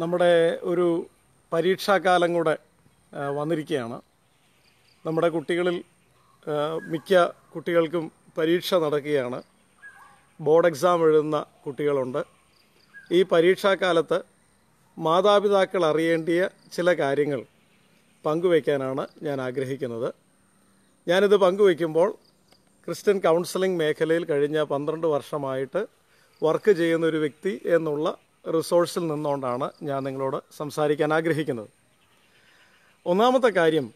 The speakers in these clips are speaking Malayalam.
നമ്മുടെ ഒരു പരീക്ഷാകാലം കൂടെ വന്നിരിക്കുകയാണ്. നമ്മുടെ കുട്ടികളിൽ മിക്ക കുട്ടികൾക്കും പരീക്ഷ നടക്കുകയാണ്. ബോർഡ് എക്സാം എഴുതുന്ന കുട്ടികളുണ്ട്. ഈ പരീക്ഷാകാലത്ത് മാതാപിതാക്കൾ അറിയേണ്ടിയ ചില കാര്യങ്ങൾ പങ്കുവയ്ക്കാനാണ് ഞാൻ ആഗ്രഹിക്കുന്നത്. ഞാനിത് പങ്കുവയ്ക്കുമ്പോൾ ക്രിസ്ത്യൻ കൗൺസിലിംഗ് മേഖലയിൽ കഴിഞ്ഞ പന്ത്രണ്ട് വർഷമായിട്ട് വർക്ക് ചെയ്യുന്ന ഒരു വ്യക്തി എന്നുള്ള റിസോഴ്സിൽ നിന്നുകൊണ്ടാണ് ഞാൻ നിങ്ങളോട് സംസാരിക്കാൻ ആഗ്രഹിക്കുന്നത്. ഒന്നാമത്തെ കാര്യം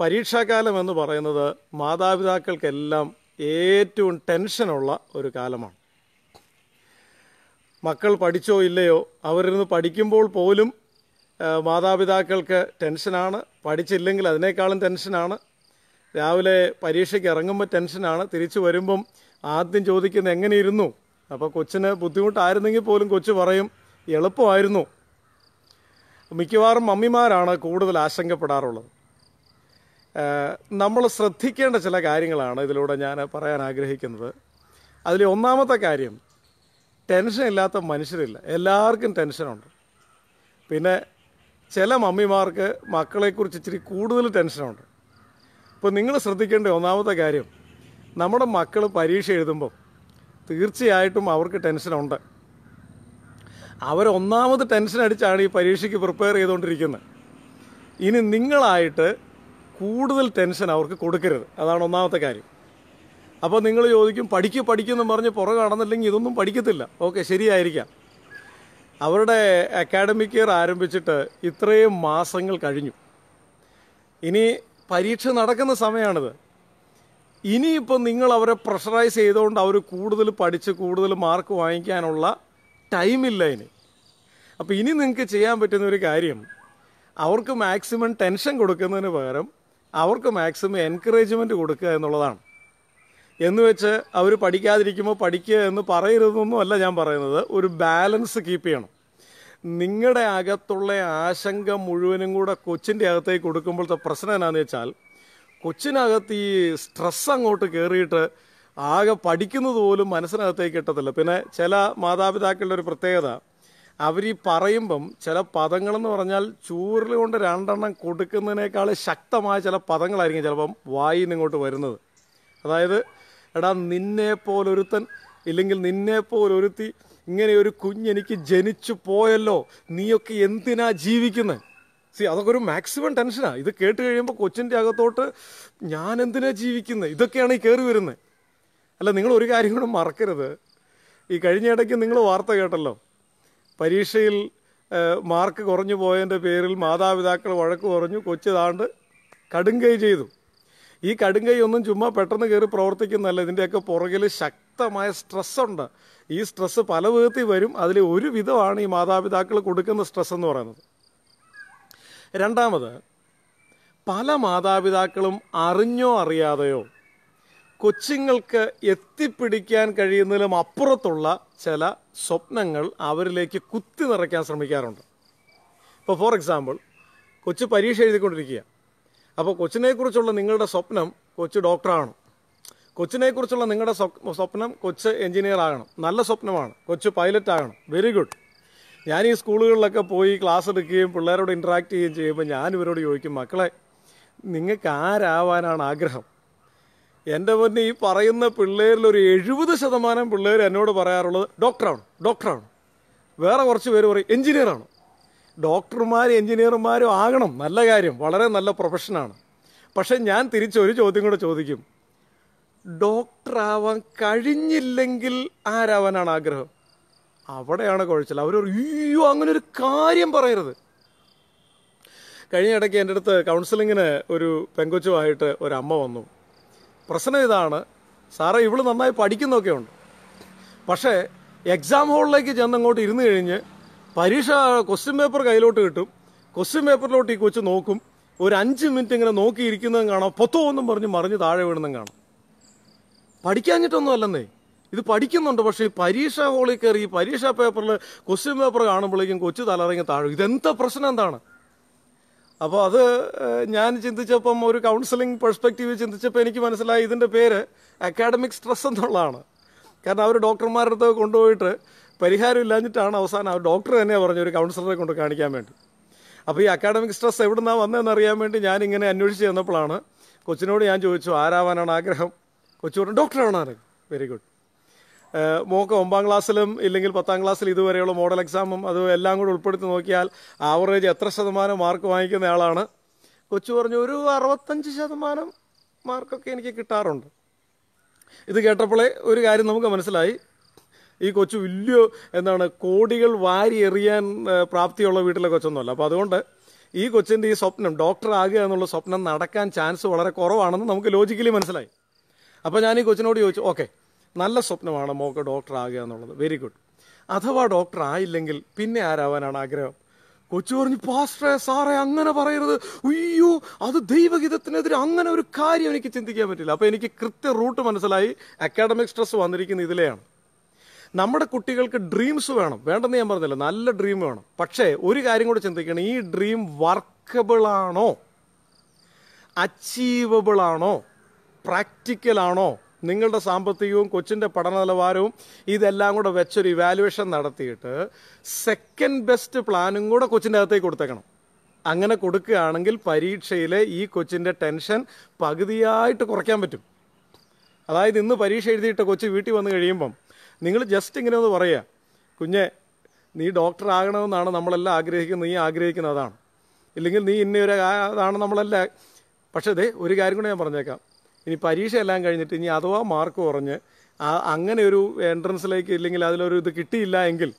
പരീക്ഷാകാലം എന്ന് പറയുന്നത് മാതാപിതാക്കൾക്കെല്ലാം ഏറ്റവും ടെൻഷനുള്ള ഒരു കാലമാണ്. മക്കൾ പഠിച്ചോ ഇല്ലയോ അവരിന്ന് പഠിക്കുമ്പോൾ പോലും മാതാപിതാക്കൾക്ക് ടെൻഷനാണ്. പഠിച്ചില്ലെങ്കിൽ അതിനേക്കാളും ടെൻഷനാണ്. രാവിലെ പരീക്ഷയ്ക്ക് ഇറങ്ങുമ്പോൾ ടെൻഷനാണ്. തിരിച്ചു വരുമ്പം ആദ്യം ചോദിക്കുന്നത് എങ്ങനെ ഇരുന്നു? അപ്പോൾ കൊച്ചിന് ബുദ്ധിമുട്ടായിരുന്നെങ്കിൽ പോലും കൊച്ചു പറയും എളുപ്പമായിരുന്നു. മിക്കവാറും മമ്മിമാരാണ് കൂടുതൽ ആശങ്കപ്പെടാറുള്ളത്. നമ്മൾ ശ്രദ്ധിക്കേണ്ട ചില കാര്യങ്ങളാണ് ഇതിലൂടെ ഞാൻ പറയാൻ ആഗ്രഹിക്കുന്നത്. അതിൽ ഒന്നാമത്തെ കാര്യം ടെൻഷൻ ഇല്ലാത്ത മനുഷ്യരില്ല. എല്ലാവർക്കും ടെൻഷനുണ്ട്. പിന്നെ ചില മമ്മിമാർക്ക് മക്കളെക്കുറിച്ച് ഇച്ചിരി കൂടുതൽ ടെൻഷനുണ്ട്. അപ്പോൾ നിങ്ങൾ ശ്രദ്ധിക്കേണ്ട ഒന്നാമത്തെ കാര്യം നമ്മുടെ മക്കൾ പരീക്ഷ എഴുതുമ്പോൾ തീർച്ചയായിട്ടും അവർക്ക് ടെൻഷനുണ്ട്. അവരൊന്നാമത് ടെൻഷൻ അടിച്ചാണ് ഈ പരീക്ഷയ്ക്ക് പ്രിപ്പയർ ചെയ്തുകൊണ്ടിരിക്കുന്നത്. ഇനി നിങ്ങളായിട്ട് കൂടുതൽ ടെൻഷൻ അവർക്ക് കൊടുക്കരുത്. അതാണ് ഒന്നാമത്തെ കാര്യം. അപ്പോൾ നിങ്ങൾ ചോദിക്കും പഠിക്കും പഠിക്കുമെന്ന് പറഞ്ഞ് പുറകെ നടന്നില്ലെങ്കിൽ ഇതൊന്നും പഠിക്കത്തില്ല. ഓക്കെ ശരിയായിരിക്കാം. അവരുടെ അക്കാഡമിക് ഇയർ ആരംഭിച്ചിട്ട് ഇത്രയും മാസങ്ങൾ കഴിഞ്ഞു. ഇനി പരീക്ഷ നടക്കുന്ന സമയമാണിത് ഇനിയിപ്പോൾ നിങ്ങൾ അവരെ പ്രഷറൈസ് ചെയ്തുകൊണ്ട് അവർ കൂടുതൽ പഠിച്ച് കൂടുതൽ മാർക്ക് വാങ്ങിക്കാനുള്ള ടൈമില്ല ഇനി. അപ്പോൾ ഇനി നിങ്ങൾക്ക് ചെയ്യാൻ പറ്റുന്ന ഒരു കാര്യം അവർക്ക് മാക്സിമം ടെൻഷൻ കൊടുക്കുന്നതിന് പകരം അവർക്ക് മാക്സിമം എൻകറേജ്മെന്റ് കൊടുക്കുക എന്നുള്ളതാണ്. എന്ന് വെച്ച് അവർ പഠിക്കാതിരിക്കുമ്പോൾ പഠിക്കുക എന്ന് പറയരുതെന്നൊന്നും അല്ല ഞാൻ പറയുന്നത് ഒരു ബാലൻസ് കീപ്പ് ചെയ്യണം. നിങ്ങളുടെ അകത്തുള്ള ആശങ്ക മുഴുവനും കൂടെ കൊച്ചിന്റെ അകത്തേക്ക് കൊടുക്കുമ്പോഴത്തെ പ്രശ്നം എന്നാന്ന് വെച്ചാൽ കൊച്ചിനകത്ത് ഈ സ്ട്രെസ് അങ്ങോട്ട് കയറിയിട്ട് ആകെ പഠിക്കുന്നത് പോലും മനസ്സിനകത്തേക്ക് കിട്ടത്തില്ല. പിന്നെ ചില മാതാപിതാക്കളുടെ ഒരു പ്രത്യേകത അവർ ഈ പറയുമ്പം ചില പദങ്ങളെന്ന് പറഞ്ഞാൽ ചൂരിൽ കൊണ്ട് രണ്ടെണ്ണം കൊടുക്കുന്നതിനേക്കാൾ ശക്തമായ ചില പദങ്ങളായിരിക്കും ചിലപ്പം വായിൽ നിന്ന് ഇങ്ങോട്ട് വരുന്നത്. അതായത് എടാ നിന്നെ പോലൊരുത്തൻ ഇല്ലെങ്കിൽ നിന്നെ പോലൊരുത്തി ഇങ്ങനെ ഒരു കുഞ്ഞെനിക്ക് ജനിച്ചു പോയല്ലോ നീയൊക്കെ എന്തിനാ ജീവിക്കുന്നത് സി അതൊക്കെ ഒരു മാക്സിമം ടെൻഷനാ ഇത് കേട്ട് കഴിയുമ്പോൾ കൊച്ചിന്റെ അകത്തോട്ട് ഞാൻ എന്തിനാ ജീവിക്കുന്നത് ഇതൊക്കെയാണ് ഈ കയറി വരുന്നത് അല്ല നിങ്ങൾ ഒരു കാര്യം കൂടെ മറക്കരുത്. ഈ കഴിഞ്ഞ ഇടയ്ക്ക് നിങ്ങൾ വാർത്ത കേട്ടല്ലോ. പരീക്ഷയിൽ മാർക്ക് കുറഞ്ഞു പോയതിന്റെ പേരിൽ മാതാപിതാക്കൾ വഴക്ക് പറഞ്ഞു കൊച്ചു താണ്ട് കടുങ്കൈ ചെയ്തു. ഈ കടുങ്കൈ ഒന്നും ചുമ്മാ പെട്ടെന്ന് കയറി പ്രവർത്തിക്കുന്നതല്ല. ഇതിന്റെയൊക്കെ പുറകിൽ ശക്തമായ സ്ട്രെസ്സുണ്ട് ഈ സ്ട്രെസ്സ് പല വിധത്തിൽ വരും. അതിൽ ഒരു വിധമാണ് ഈ മാതാപിതാക്കൾ കൊടുക്കുന്ന സ്ട്രെസ് എന്ന് പറയുന്നത്. രണ്ടാമത് പല മാതാപിതാക്കളും അറിഞ്ഞോ അറിയാതെയോ കൊച്ചുങ്ങൾക്ക് എത്തിപ്പിടിക്കാൻ കഴിയുന്നതിലും അപ്പുറത്തുള്ള ചില സ്വപ്നങ്ങൾ അവരിലേക്ക് കുത്തി നിറയ്ക്കാൻ ശ്രമിക്കാറുണ്ട്. ഇപ്പോൾ ഫോർ എക്സാമ്പിൾ കൊച്ചു പരീക്ഷ എഴുതിക്കൊണ്ടിരിക്കുക. അപ്പോൾ കൊച്ചിനെക്കുറിച്ചുള്ള നിങ്ങളുടെ സ്വപ്നം കൊച്ചു ഡോക്ടറാണ് കൊച്ചിനെക്കുറിച്ചുള്ള നിങ്ങളുടെ സ്വപ്നം കൊച്ച് എഞ്ചിനീയർ ആകണം. നല്ല സ്വപ്നമാണ്. കൊച്ചു പൈലറ്റ് ആകണം വെരി ഗുഡ്. ഞാൻ ഈ സ്കൂളുകളിലൊക്കെ പോയി ക്ലാസ് എടുക്കുകയും പിള്ളേരോട് ഇൻട്രാക്ട് ചെയ്യുകയും ചെയ്യുമ്പോൾ ഞാൻ ഇവരോട് ചോദിക്കും മക്കളെ നിങ്ങൾക്ക് ആരാവാനാണ് ആഗ്രഹം? എന്റെ മുന്നേ ഈ പറയുന്ന പിള്ളേരിൽ ഒരു എഴുപത് ശതമാനം പിള്ളേർ എന്നോട് പറയാറുള്ളത് ഡോക്ടറാണ് ഡോക്ടറാണ്. വേറെ കുറച്ച് പേര് പറയും എഞ്ചിനീയറാണ്. ഡോക്ടർമാരും എഞ്ചിനീയർമാരും ആകണം നല്ല കാര്യം വളരെ നല്ല പ്രൊഫഷനാണ്. പക്ഷെ ഞാൻ തിരിച്ചൊരു ചോദ്യം കൂടെ ചോദിക്കും ഡോക്ടറാവാൻ കഴിഞ്ഞില്ലെങ്കിൽ ആരാവാനാണ് ആഗ്രഹം? അവിടെയാണ് കുഴച്ചില്ല അവർ അയ്യോ അങ്ങനെ ഒരു കാര്യം പറയരുത്. കഴിഞ്ഞ ഇടയ്ക്ക് എന്റെ അടുത്ത് കൗൺസിലിങ്ങിന് ഒരു പെങ്കൊച്ചുമായിട്ട് ഒരമ്മ വന്നു. പ്രശ്നം ഇതാണ് സാറേ ഇവൾ നന്നായി പഠിക്കുന്നൊക്കെ ഉണ്ട്. പക്ഷേ എക്സാം ഹോളിലേക്ക് ചെന്ന് അങ്ങോട്ട് ഇരുന്ന് കഴിഞ്ഞ് പരീക്ഷ ക്വസ്റ്റ്യൻ പേപ്പർ കയ്യിലോട്ട് കിട്ടും. ക്വസ്റ്റ്യൻ പേപ്പറിലോട്ട് ഈ കൊച്ചു നോക്കും. ഒരു അഞ്ച് മിനിറ്റ് ഇങ്ങനെ നോക്കിയിരിക്കുന്നതും കാണാം. പൊത്തോ ഒന്നും പറഞ്ഞ് മറിഞ്ഞ് താഴെ വീണെന്നും കാണാം. പഠിക്കാഞ്ഞിട്ടൊന്നും അല്ലെന്നേ. ഇത് പഠിക്കുന്നുണ്ട് പക്ഷേ ഈ പരീക്ഷാ ഹോളിൽ കയറി ഈ പരീക്ഷാ പേപ്പറിൽ ക്വസ്റ്റ്യൻ പേപ്പർ കാണുമ്പോഴേക്കും കൊച്ചു തലറങ്ങി താഴും. ഇതെന്താ പ്രശ്നം എന്താണ്? അപ്പോൾ അത് ഞാൻ ചിന്തിച്ചപ്പം ഒരു കൗൺസിലിംഗ് പെർസ്പെക്റ്റീവ് ചിന്തിച്ചപ്പോൾ എനിക്ക് മനസ്സിലായി ഇതിന്റെ പേര് അക്കാഡമിക് സ്ട്രെസ് എന്നുള്ളതാണ്. കാരണം അവർ ഡോക്ടർമാരുടെ അടുത്ത് കൊണ്ടുപോയിട്ട് പരിഹാരം ഇല്ലാഞ്ഞിട്ടാണ് അവസാനം ആ ഡോക്ടർ തന്നെ പറഞ്ഞു ഒരു കൗൺസിലറെ കൊണ്ട് കാണിക്കാൻ വേണ്ടി. അപ്പോൾ ഈ അക്കാഡമിക് സ്ട്രെസ് എവിടുന്നാണ് വന്നതെന്ന് അറിയാൻ വേണ്ടി ഞാൻ ഇങ്ങനെ അന്വേഷിച്ച് ചെന്നപ്പോഴാണ് കൊച്ചിനോട് ഞാൻ ചോദിച്ചു ആരാവാനാണ് ആഗ്രഹം? കൊച്ചു പറഞ്ഞു ഡോക്ടറാണ് വെരി ഗുഡ് മോക്ക് ഒമ്പാം ക്ലാസ്സിലും ഇല്ലെങ്കിൽ പത്താം ക്ലാസ്സിൽ ഇതുവരെയുള്ള മോഡൽ എക്സാമും അതും എല്ലാം കൂടെ ഉൾപ്പെടുത്തി നോക്കിയാൽ ആവറേജ് എത്ര ശതമാനം മാർക്ക് വാങ്ങിക്കുന്ന ആളാണ്. കൊച്ചു പറഞ്ഞു ഒരു അറുപത്തഞ്ച് ശതമാനം മാർക്കൊക്കെ എനിക്ക് കിട്ടാറുണ്ട്. ഇത് കേട്ടപ്പോഴേ ഒരു കാര്യം നമുക്ക് മനസ്സിലായി. ഈ കൊച്ചു വലിയ എന്താണ് കോടികൾ വാരി എറിയാൻ പ്രാപ്തിയുള്ള വീട്ടിലെ കൊച്ചൊന്നുമല്ല. അപ്പോൾ അതുകൊണ്ട് ഈ കൊച്ചിന്റെ ഈ സ്വപ്നം ഡോക്ടർ ആകുക എന്നുള്ള സ്വപ്നം നടക്കാൻ ചാൻസ് വളരെ കുറവാണെന്ന് നമുക്ക് ലോജിക്കലി മനസ്സിലായി. അപ്പോൾ ഞാൻ ഈ കൊച്ചിനോട് ചോദിച്ചു ഓക്കെ നല്ല സ്വപ്നമാണ് മോക്ക് ഡോക്ടർ ആകുക എന്നുള്ളത്. വെരി ഗുഡ് അഥവാ ഡോക്ടർ ആയില്ലെങ്കിൽ പിന്നെ ആരാവാനാണ് ആഗ്രഹം? കൊച്ചു പറഞ്ഞു പാസ്റ്ററെ സാറേ അങ്ങനെ പറയരുത്. അയ്യോ അത് ദൈവഗീതത്തിനെതിരെ അങ്ങനെ ഒരു കാര്യം എനിക്ക് ചിന്തിക്കാൻ പറ്റില്ല. അപ്പോൾ എനിക്ക് കൃത്യ റൂട്ട് മനസ്സിലായി. അക്കാഡമിക് സ്ട്രെസ് വന്നിരിക്കുന്ന ഇതിലെയാണ്. നമ്മുടെ കുട്ടികൾക്ക് ഡ്രീംസ് വേണം. വേണ്ടെന്ന് ഞാൻ പറഞ്ഞില്ല നല്ല ഡ്രീം വേണം. പക്ഷേ ഒരു കാര്യം കൂടെ ചിന്തിക്കണം. ഈ ഡ്രീം വർക്കബിൾ ആണോ? അച്ചീവബിൾ ആണോ? പ്രാക്ടിക്കൽ ആണോ? നിങ്ങളുടെ സാമ്പത്തികവും കൊച്ചിന്റെ പഠന നിലവാരവും ഇതെല്ലാം കൂടെ വെച്ചൊരു ഇവാലുവേഷൻ നടത്തിയിട്ട് സെക്കൻഡ് ബെസ്റ്റ് പ്ലാനും കൂടെ കൊച്ചിന്റെ അകത്തേക്ക് കൊടുത്തേക്കണം. അങ്ങനെ കൊടുക്കുകയാണെങ്കിൽ പരീക്ഷയിലെ ഈ കൊച്ചിന്റെ ടെൻഷൻ പകുതിയായിട്ട് കുറയ്ക്കാൻ പറ്റും. അതായത് ഇന്ന് പരീക്ഷ എഴുതിയിട്ട് കൊച്ചു വീട്ടിൽ വന്നു കഴിയുമ്പം നിങ്ങൾ ജസ്റ്റ് ഇങ്ങനെ ഒന്ന് പറയുക കുഞ്ഞെ നീ ഡോക്ടർ ആകണമെന്നാണ് നമ്മളെല്ലാം ആഗ്രഹിക്കുന്നത് നീ ആഗ്രഹിക്കുന്നത് അതാണ്. ഇല്ലെങ്കിൽ നീ ഇന്ന ഒരു അതാണ് നമ്മളെല്ലാം. പക്ഷേ ദേ ഒരു കാര്യം കൂടെ ഞാൻ പറഞ്ഞേക്കാം. ഇനി പരീക്ഷ എല്ലാം കഴിഞ്ഞിട്ട് ഇനി അഥവാ മാർക്ക് കുറഞ്ഞ് അങ്ങനെ ഒരു എൻട്രൻസിലേക്ക് ഇല്ലെങ്കിൽ അതിലൊരു ഇത് കിട്ടിയില്ല എങ്കിൽ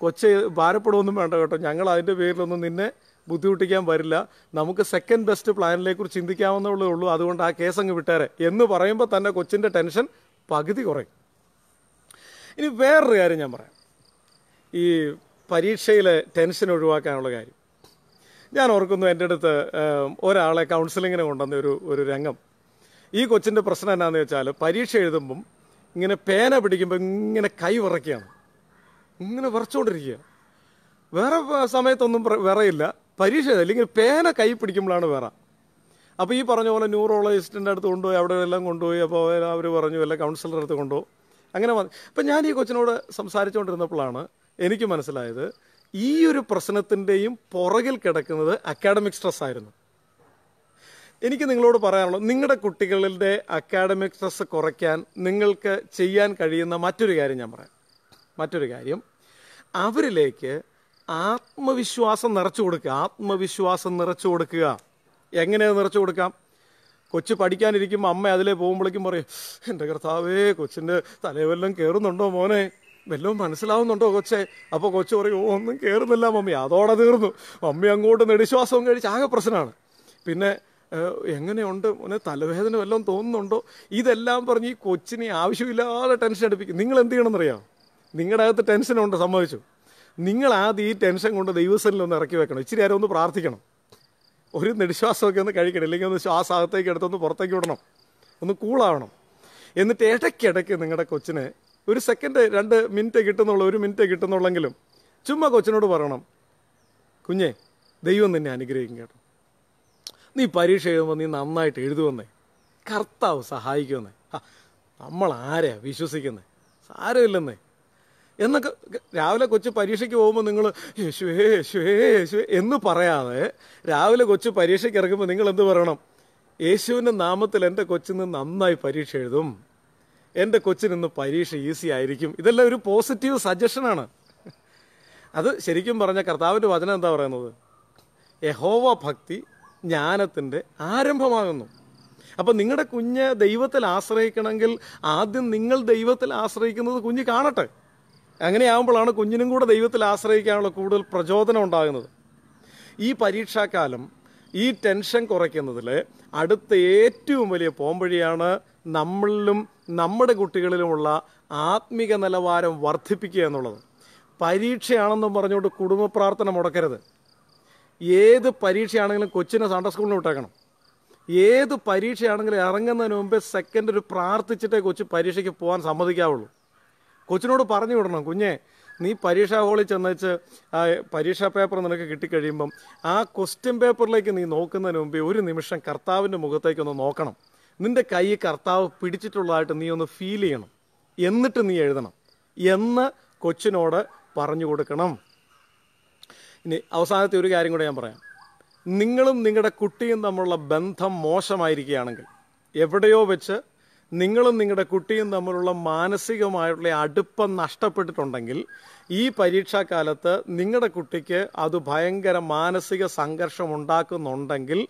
കൊച്ചെ ഭാരപ്പെടുമൊന്നും വേണ്ട കേട്ടോ. ഞങ്ങൾ അതിന്റെ പേരിലൊന്നും നിന്നെ ബുദ്ധിമുട്ടിക്കാൻ വരില്ല. നമുക്ക് സെക്കൻഡ് ബെസ്റ്റ് പ്ലാനിലേക്കുറിച്ച് കുറിച്ച് ചിന്തിക്കാവുന്നേ ഉള്ളൂ. അതുകൊണ്ട് ആ കേസ് അങ്ങ് വിട്ടേരെ. എന്ന് പറയുമ്പോൾ തന്നെ കൊച്ചിന്റെ ടെൻഷൻ പകുതി കുറയും. ഇനി വേറൊരു കാര്യം ഞാൻ പറയാം. ഈ പരീക്ഷയിലെ ടെൻഷൻ ഒഴിവാക്കാനുള്ള കാര്യം. ഞാൻ ഓർക്കുന്നു എന്റെ അടുത്ത് ഒരാളെ കൗൺസിലിങ്ങിന് കൊണ്ടുവന്ന ഒരു ഒരു രംഗം. ഈ കൊച്ചിന്റെ പ്രശ്നം എന്നാന്ന് വെച്ചാൽ പരീക്ഷ എഴുതുമ്പം ഇങ്ങനെ പേന പിടിക്കുമ്പോൾ ഇങ്ങനെ കൈ വിറയ്ക്കുകയാണ്. ഇങ്ങനെ വിറച്ചുകൊണ്ടിരിക്കുക. വേറെ സമയത്തൊന്നും വിറയില്ല പരീക്ഷ അല്ലെങ്കിൽ പേന കൈ പിടിക്കുമ്പോഴാണ് വേറെ. അപ്പോൾ ഈ പറഞ്ഞ പോലെ ന്യൂറോളജിസ്റ്റിന്റെ അടുത്ത് കൊണ്ടുപോയി അവിടെ എല്ലാം കൊണ്ടുപോയി അപ്പോൾ അവർ പറഞ്ഞു വല്ല കൗൺസിലറുടെ അടുത്ത് കൊണ്ടുപോകും. അങ്ങനെ വന്നു അപ്പം ഞാൻ ഈ കൊച്ചിനോട് സംസാരിച്ചുകൊണ്ടിരുന്നപ്പോഴാണ് എനിക്ക് മനസ്സിലായത് ഈ ഒരു പ്രശ്നത്തിന്റെയും പുറകിൽ കിടക്കുന്നത് അക്കാഡമിക് സ്ട്രെസ് ആയിരുന്നു. എനിക്ക് നിങ്ങളോട് പറയാനുള്ളത് നിങ്ങളുടെ കുട്ടികളുടെ അക്കാഡമിക് സ്ട്രെസ് കുറയ്ക്കാൻ നിങ്ങൾക്ക് ചെയ്യാൻ കഴിയുന്ന മറ്റൊരു കാര്യം ഞാൻ പറയാം. മറ്റൊരു കാര്യം അവരിലേക്ക് ആത്മവിശ്വാസം നിറച്ചു കൊടുക്കുക. ആത്മവിശ്വാസം നിറച്ചു കൊടുക്കുക. എങ്ങനെയാണ് നിറച്ചു കൊടുക്കാം? കൊച്ചു പഠിക്കാനിരിക്കുമ്പോൾ അമ്മ അതിലേ പോകുമ്പോഴേക്കും പറയും എന്റെ കർത്താവേ കൊച്ചിന്റെ തലേ വല്ലതും കയറുന്നുണ്ടോ മോനെ? വല്ലതും മനസ്സിലാവുന്നുണ്ടോ കൊച്ചെ? അപ്പോൾ കൊച്ചു പറയും ഓ ഒന്നും കയറുന്നില്ല മമ്മി. അതോടെ തീർന്നു. മമ്മി അങ്ങോട്ട് നെടുശ്വാസവും കഴിച്ച് ആകെ പ്രശ്നമാണ്. പിന്നെ എങ്ങനെയുണ്ട്? മോനെ തലവേദന വല്ലതും തോന്നുന്നുണ്ടോ? ഇതെല്ലാം പറഞ്ഞ് ഈ കൊച്ചിനെ ആവശ്യമില്ലാതെ ടെൻഷൻ അടുപ്പിക്കും. നിങ്ങൾ എന്ത് ചെയ്യണമെന്നറിയാം? നിങ്ങളുടെ അകത്ത് ടെൻഷനുണ്ട് സമ്മതിച്ചു. നിങ്ങൾ ആദ്യം ഈ ടെൻഷൻ കൊണ്ട് ദൈവസനിലൊന്ന് ഇറക്കി വെക്കണം. ഇച്ചിരി നേരം ഒന്ന് പ്രാർത്ഥിക്കണം. ഒരു നിശ്വാസമൊക്കെ ഒന്ന് കഴിക്കണം ഇല്ലെങ്കിൽ ഒന്ന് ശ്വാസം അകത്തേക്ക് എടുത്തൊന്ന് പുറത്തേക്ക് വിടണം. ഒന്ന് കൂളാവണം എന്നിട്ട് ഇടയ്ക്കിടയ്ക്ക് നിങ്ങളുടെ കൊച്ചിനെ ഒരു സെക്കൻഡ് രണ്ട് മിനിറ്റ് കിട്ടുന്നുള്ളു ഒരു മിനിറ്റ് കിട്ടുന്നുള്ളെങ്കിലും ചുമ്മാ കൊച്ചിനോട് പറയണം. കുഞ്ഞേ ദൈവം നിന്നെ അനുഗ്രഹിക്കും കേട്ടോ. നീ പരീക്ഷ എഴുതുമ്പോൾ നീ നന്നായിട്ട് എഴുതുമെന്നേ കർത്താവ് സഹായിക്കുമെന്നേ. നമ്മൾ ആരെയാ വിശ്വസിക്കുന്നേ? സാരമില്ലെന്നേ. എന്നൊക്കെ രാവിലെ കൊച്ചു പരീക്ഷയ്ക്ക് പോകുമ്പോൾ നിങ്ങൾ യേശുവേ യേശുവേ യേശുവേ എന്ന് പറയാതെ രാവിലെ കൊച്ചു പരീക്ഷയ്ക്ക് ഇറങ്ങുമ്പോൾ നിങ്ങൾ എന്ത് പറയണം? യേശുവിന്റെ നാമത്തിൽ എന്റെ കൊച്ചിന് നന്നായി പരീക്ഷ എഴുതും. എന്റെ കൊച്ചിനിന്ന് പരീക്ഷ ഈസി ആയിരിക്കും. ഇതെല്ലാം ഒരു പോസിറ്റീവ് സജഷനാണ് അത് ശരിക്കും പറഞ്ഞ കർത്താവിന്റെ വചനം എന്താ പറയുന്നത്? യഹോവ ഭക്തി ജ്ഞാനത്തിന്റെ ആരംഭമാകുന്നു. അപ്പം നിങ്ങളുടെ കുഞ്ഞ് ദൈവത്തിൽ ആശ്രയിക്കണമെങ്കിൽ ആദ്യം നിങ്ങൾ ദൈവത്തിൽ ആശ്രയിക്കുന്നത് കുഞ്ഞ് കാണട്ടെ. അങ്ങനെയാകുമ്പോഴാണ് കുഞ്ഞിനും കൂടെ ദൈവത്തിൽ ആശ്രയിക്കാനുള്ള കൂടുതൽ പ്രചോദനം ഉണ്ടാകുന്നത്. ഈ പരീക്ഷാക്കാലം ഈ ടെൻഷൻ കുറയ്ക്കുന്നതിൽ അടുത്ത ഏറ്റവും വലിയ പോംവഴിയാണ് നമ്മളിലും നമ്മുടെ കുട്ടികളിലുമുള്ള ആത്മിക നിലവാരം വർദ്ധിപ്പിക്കുക എന്നുള്ളത്. പരീക്ഷയാണെന്നും പറഞ്ഞുകൊണ്ട് കുടുംബ പ്രാർത്ഥന മുടക്കരുത്. ഏത് പരീക്ഷയാണെങ്കിലും കൊച്ചിനെ സൺഡേ സ്കൂളിന് വിട്ടേക്കണം. ഏത് പരീക്ഷയാണെങ്കിലും ഇറങ്ങുന്നതിന് മുമ്പേ സെക്കൻഡ് ഒരു പ്രാർത്ഥിച്ചിട്ടേ കൊച്ചു പരീക്ഷയ്ക്ക് പോകാൻ സമ്മതിക്കാവുള്ളൂ. കൊച്ചിനോട് പറഞ്ഞു വിടണം കുഞ്ഞെ നീ പരീക്ഷാ ഹോളിൽ ചെന്നേച്ച് ആ പരീക്ഷാ പേപ്പർ നിനക്ക് കിട്ടിക്കഴിയുമ്പം ആ ക്വസ്റ്റ്യൻ പേപ്പറിലേക്ക് നീ നോക്കുന്നതിന് മുമ്പേ ഒരു നിമിഷം കർത്താവിന്റെ മുഖത്തേക്കൊന്ന് നോക്കണം. നിന്റെ കൈ കർത്താവ് പിടിച്ചിട്ടുള്ളതായിട്ട് നീ ഒന്ന് ഫീൽ ചെയ്യണം. എന്നിട്ട് നീ എഴുതണം. എന്ന് കൊച്ചിനോട് പറഞ്ഞു കൊടുക്കണം. ഇനി അവസാനത്തെ ഒരു കാര്യം കൂടെ ഞാൻ പറയാം. നിങ്ങളും നിങ്ങളുടെ കുട്ടിയും തമ്മിലുള്ള ബന്ധം മോശമായിരിക്കുകയാണെങ്കിൽ എവിടെയോ വെച്ച് നിങ്ങളും നിങ്ങളുടെ കുട്ടിയും തമ്മിലുള്ള മാനസികമായിട്ടുള്ള അടുപ്പം നഷ്ടപ്പെട്ടിട്ടുണ്ടെങ്കിൽ ഈ പരീക്ഷാകാലത്ത് നിങ്ങളുടെ കുട്ടിക്ക് അത് ഭയങ്കര മാനസിക സംഘർഷം ഉണ്ടാക്കുന്നുണ്ടെങ്കിൽ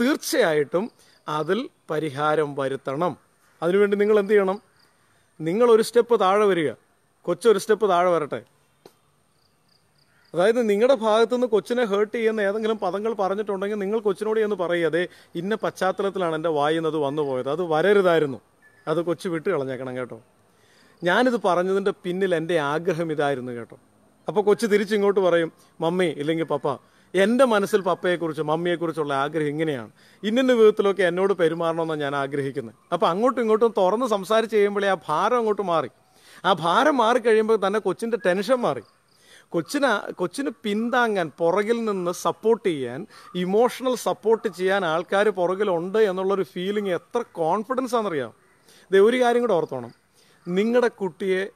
തീർച്ചയായിട്ടും അതിൽ പരിഹാരം വരുത്തണം. അതിനുവേണ്ടി നിങ്ങൾ എന്ത് ചെയ്യണം? നിങ്ങളൊരു സ്റ്റെപ്പ് താഴെ വരിക. കൊച്ചൊരു സ്റ്റെപ്പ് താഴെ വരട്ടെ. അതായത് നിങ്ങളുടെ ഭാഗത്തുനിന്ന് കൊച്ചിനെ ഹേർട്ട് ചെയ്യുന്ന ഏതെങ്കിലും പദങ്ങൾ പറഞ്ഞിട്ടുണ്ടെങ്കിൽ നിങ്ങൾ കൊച്ചിനോട് എന്ന് പറയുക അതെ ഇന്ന പശ്ചാത്തലത്തിലാണ് എന്റെ വായിന്നത് വന്നു പോയത്. അത് വരരുതായിരുന്നു. അത് കൊച്ചു വിട്ട് കളഞ്ഞേക്കണം കേട്ടോ. ഞാനിത് പറഞ്ഞതിന്റെ പിന്നിൽ എന്റെ ആഗ്രഹം ഇതായിരുന്നു കേട്ടോ. അപ്പോൾ കൊച്ചു തിരിച്ചിങ്ങോട്ട് പറയും മമ്മി ഇല്ലെങ്കിൽ പപ്പ എന്റെ മനസ്സിൽ പപ്പയെക്കുറിച്ച് മമ്മിയെക്കുറിച്ചുള്ള ആഗ്രഹം ഇങ്ങനെയാണ്. ഇന്നിന്ന വിധത്തിലൊക്കെ എന്നോട് പെരുമാറണമെന്നാണ് ഞാൻ ആഗ്രഹിക്കുന്നത്. അപ്പോൾ അങ്ങോട്ടും ഇങ്ങോട്ടും തുറന്ന് സംസാരിച്ച് കഴിയുമ്പോഴേ ആ ഭാരം അങ്ങോട്ട് മാറി. ആ ഭാരം മാറിക്കഴിയുമ്പോൾ തന്നെ കൊച്ചിന്റെ ടെൻഷൻ മാറി. കൊച്ചിന് കൊച്ചിന് പിന്താങ്ങാൻ പുറകിൽ നിന്ന് സപ്പോർട്ട് ചെയ്യാൻ ഇമോഷണൽ സപ്പോർട്ട് ചെയ്യാൻ ആൾക്കാർ പുറകിലുണ്ട് എന്നുള്ളൊരു ഫീലിംഗ് എത്ര കോൺഫിഡൻസ് ആണെന്നറിയാം. ദേ ഒരു കാര്യം കൂടെ ഓർത്തോണം. നിങ്ങളുടെ കുട്ടിയെ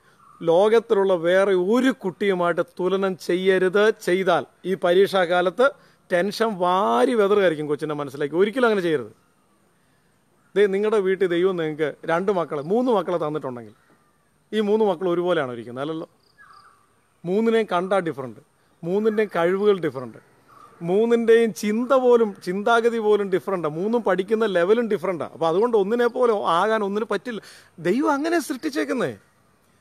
ലോകത്തിലുള്ള വേറെ ഒരു കുട്ടിയുമായിട്ട് തുലനം ചെയ്യരുത് ചെയ്താൽ ഈ പരീക്ഷാകാലത്ത് ടെൻഷൻ വാരി വെതറുകയായിരിക്കും കൊച്ചിന്റെ മനസ്സിലേക്ക്. ഒരിക്കലും അങ്ങനെ ചെയ്യരുത്. ദേ നിങ്ങളുടെ വീട്ടിൽ ദൈവം നിങ്ങൾക്ക് രണ്ട് മക്കളെ മൂന്ന് മക്കളെ തന്നിട്ടുണ്ടെങ്കിൽ ഈ മൂന്ന് മക്കൾ ഒരുപോലെയാണ് ഇരിക്കുന്നത് അല്ലല്ലോ? മൂന്നിനെയും കണ്ടാൽ ഡിഫറന്റ് മൂന്നിന്റെയും കഴിവുകൾ ഡിഫറന്റ് മൂന്നിന്റെയും ചിന്ത പോലും ചിന്താഗതി പോലും ഡിഫറന്റാണ് മൂന്നും പഠിക്കുന്ന ലെവലും ഡിഫറന്റാണ് അപ്പോൾ അതുകൊണ്ട് ഒന്നിനെ പോലെ ആകാൻ ഒന്നിന് പറ്റില്ല. ദൈവം അങ്ങനെ സൃഷ്ടിച്ചേക്കുന്നേ.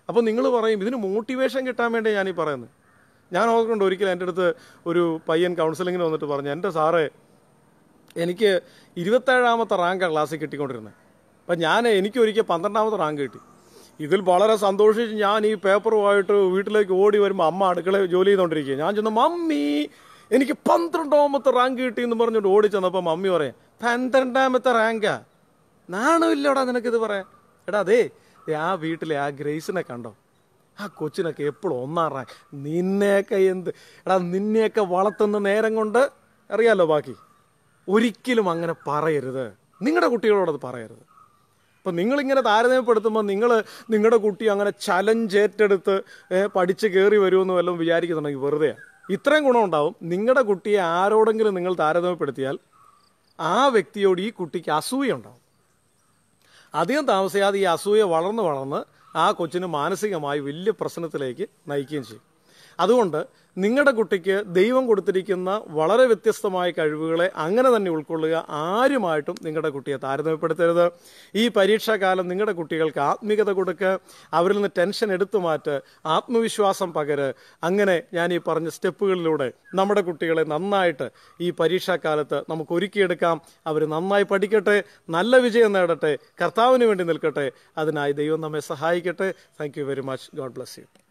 അപ്പോൾ നിങ്ങൾ പറയും ഇതിന് മോട്ടിവേഷൻ കിട്ടാൻ വേണ്ടി ഞാനീ പറയുന്നത് ഞാൻ ഓർക്കുന്നുണ്ട് ഒരിക്കലും എന്റെ അടുത്ത് ഒരു പയ്യൻ കൗൺസിലിങ്ങിന് വന്നിട്ട് പറഞ്ഞു എന്റെ സാറേ എനിക്ക് ഇരുപത്തേഴാമത്തെ റാങ്കാണ് ക്ലാസ്സിൽ കിട്ടിക്കൊണ്ടിരുന്നത് അപ്പം ഞാൻ എനിക്കൊരിക്കൽ പന്ത്രണ്ടാമത്തെ റാങ്ക് കിട്ടി. ഇതിൽ വളരെ സന്തോഷിച്ച് ഞാൻ ഈ പേപ്പറുമായിട്ട് വീട്ടിലേക്ക് ഓടി വരുമ്പോൾ അമ്മ അടുക്കള ജോലി ചെയ്തുകൊണ്ടിരിക്കുക ഞാൻ ചെന്ന് മമ്മി എനിക്ക് പന്ത്രണ്ടാമത്തെ റാങ്ക് കിട്ടി എന്ന് പറഞ്ഞുകൊണ്ട് ഓടി ചെന്നപ്പോൾ മമ്മി പറയാം പന്ത്രണ്ടാമത്തെ റാങ്കാ. നാണമില്ലടാ നിനക്കിത് പറയാൻ? എടാ അതേ ആ വീട്ടിലെ ആ ഗ്രേസിനെ കണ്ടോ? ആ കൊച്ചിനൊക്കെ എപ്പോഴും ഒന്നാം റാങ്ക്. നിന്നെയൊക്കെ എന്ത് എടാ നിന്നെയൊക്കെ വളർത്തുന്ന നേരം കൊണ്ട് അറിയാലോ ബാക്കി? ഒരിക്കലും അങ്ങനെ പറയരുത്. നിങ്ങളുടെ കുട്ടികളോടത് പറയരുത്. അപ്പം നിങ്ങളിങ്ങനെ താരതമ്യപ്പെടുത്തുമ്പോൾ നിങ്ങൾ നിങ്ങളുടെ കുട്ടി അങ്ങനെ ചലഞ്ച് ഏറ്റെടുത്ത് പഠിച്ച് കയറി വരുമെന്ന് വല്ലതും വിചാരിക്കുന്നുണ്ടെങ്കിൽ വെറുതെയാണ് ഇത്രയും ഗുണമുണ്ടാവും. നിങ്ങളുടെ കുട്ടിയെ ആരോടെങ്കിലും നിങ്ങൾ താരതമ്യപ്പെടുത്തിയാൽ ആ വ്യക്തിയോട് ഈ കുട്ടിക്ക് അസൂയ ഉണ്ടാവും. അധികം താമസിയാതെ ഈ അസൂയ വളർന്ന് വളർന്ന് ആ കൊച്ചിന് മാനസികമായി വലിയ പ്രശ്നത്തിലേക്ക് നയിക്കുകയും ചെയ്യും. അതുകൊണ്ട് നിങ്ങളുടെ കുട്ടിക്ക് ദൈവം കൊടുത്തിരിക്കുന്ന വളരെ വ്യത്യസ്തമായ കഴിവുകളെ അങ്ങനെ തന്നെ ഉൾക്കൊള്ളുക ആരുമായിട്ടും നിങ്ങളുടെ കുട്ടിയെ താരതമ്യപ്പെടുത്തരുത്. ഈ പരീക്ഷാകാലം നിങ്ങളുടെ കുട്ടികൾക്ക് ആത്മീയത കൊടുക്കുക അവരിൽ നിന്ന് ടെൻഷൻ എടുത്തു മാറ്റ് ആത്മവിശ്വാസം പകര്. അങ്ങനെ ഞാൻ ഈ പറഞ്ഞ സ്റ്റെപ്പുകളിലൂടെ നമ്മുടെ കുട്ടികളെ നന്നായിട്ട് ഈ പരീക്ഷാകാലത്ത് നമുക്ക് ഒരുക്കിയെടുക്കാം. അവർ നന്നായി പഠിക്കട്ടെ നല്ല വിജയം നേടട്ടെ കർത്താവിന് വേണ്ടി നിൽക്കട്ടെ. അതിനായി ദൈവം നമ്മെ സഹായിക്കട്ടെ. Thank very much God bless you